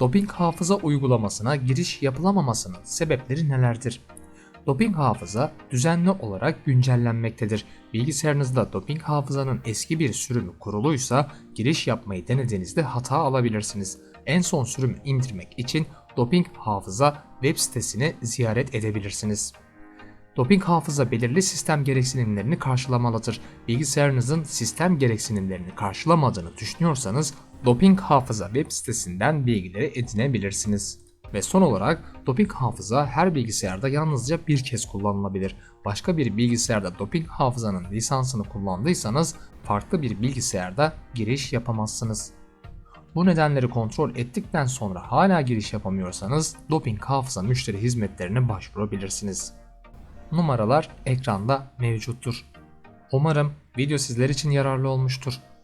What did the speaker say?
Doping hafıza uygulamasına giriş yapılamamasının sebepleri nelerdir? Doping hafıza düzenli olarak güncellenmektedir. Bilgisayarınızda doping hafızanın eski bir sürümü kuruluysa giriş yapmayı denediğinizde hata alabilirsiniz. En son sürümü indirmek için doping hafıza web sitesini ziyaret edebilirsiniz. Doping hafıza belirli sistem gereksinimlerini karşılamalıdır. Bilgisayarınızın sistem gereksinimlerini karşılamadığını düşünüyorsanız Doping hafıza web sitesinden bilgileri edinebilirsiniz. Ve son olarak doping hafıza her bilgisayarda yalnızca bir kez kullanılabilir. Başka bir bilgisayarda doping hafızanın lisansını kullandıysanız farklı bir bilgisayarda giriş yapamazsınız. Bu nedenleri kontrol ettikten sonra hala giriş yapamıyorsanız doping hafıza müşteri hizmetlerine başvurabilirsiniz. Numaralar ekranda mevcuttur. Umarım video sizler için yararlı olmuştur.